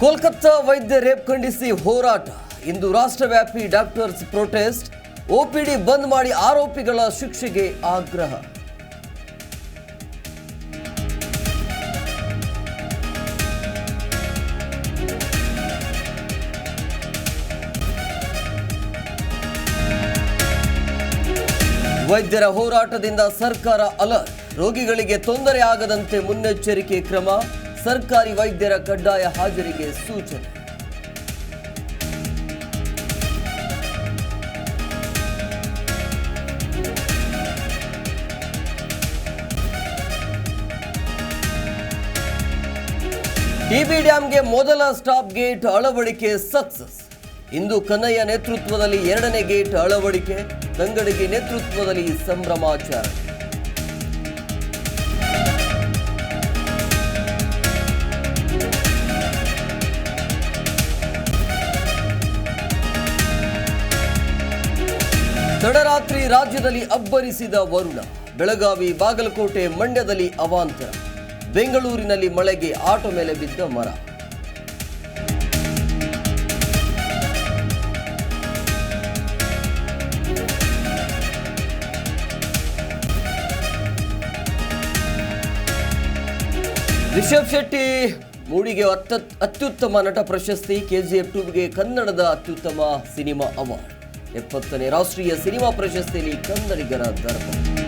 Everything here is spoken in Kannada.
ಕೋಲ್ಕತ್ತಾ ವೈದ್ಯ ರೇಪ್ ಖಂಡಿಸಿ ಹೋರಾಟ. ಇಂದು ರಾಷ್ಟ್ರವ್ಯಾಪಿ ಡಾಕ್ಟರ್ಸ್ ಪ್ರೊಟೆಸ್ಟ್. ಓಪಿಡಿ ಬಂದ್ ಮಾಡಿ ಆರೋಪಿಗಳ ಶಿಕ್ಷೆಗೆ ಆಗ್ರಹ. ವೈದ್ಯರ ಹೋರಾಟದಿಂದ ಸರ್ಕಾರ ಅಲರ್ಟ್. ರೋಗಿಗಳಿಗೆ ತೊಂದರೆ ಆಗದಂತೆ ಮುನ್ನೆಚ್ಚರಿಕೆ ಕ್ರಮ. ಸರ್ಕಾರಿ ವೈದ್ಯರ ಕಡ್ಡಾಯ ಹಾಜರಿಗೆ ಸೂಚನೆ. ಟಿಬಿ ಡ್ಯಾಂಗೆ ಮೊದಲ ಸ್ಟಾಪ್ ಗೇಟ್ ಅಳವಡಿಕೆ ಸಕ್ಸಸ್. ಇಂದು ಕನ್ನಯ್ಯ ನೇತೃತ್ವದಲ್ಲಿ ಎರಡನೇ ಗೇಟ್ ಅಳವಡಿಕೆ ತಂಗಡಗಿ ನೇತೃತ್ವದಲ್ಲಿ ಸಂಭ್ರಮಾಚರಣೆ. ತಡರಾತ್ರಿ ರಾಜ್ಯದಲ್ಲಿ ಅಬ್ಬರಿಸಿದ ವರುಣ, ಬೆಳಗಾವಿ ಬಾಗಲಕೋಟೆ ಮಂಡ್ಯದಲ್ಲಿ ಅವಾಂತರ, ಬೆಂಗಳೂರಿನಲ್ಲಿ ಮಳೆಗೆ ಆಟೋ ಮೇಲೆ ಬಿದ್ದ ಮರ. ರಿಷಬ್ ಶೆಟ್ಟಿ ಮೂಡಿಗೆ ಅತ್ಯುತ್ತಮ ನಟ ಪ್ರಶಸ್ತಿ, ಕೆಜಿಎಫ್ ಟೂಗೆ ಕನ್ನಡದ ಅತ್ಯುತ್ತಮ ಸಿನಿಮಾ ಅವಾರ್ಡ್. ಎಪ್ಪತ್ತನೇ ರಾಷ್ಟ್ರೀಯ ಸಿನಿಮಾ ಪ್ರಶಸ್ತಿಯಲ್ಲಿ ಕನ್ನಡಿಗರ ದರ್ಪ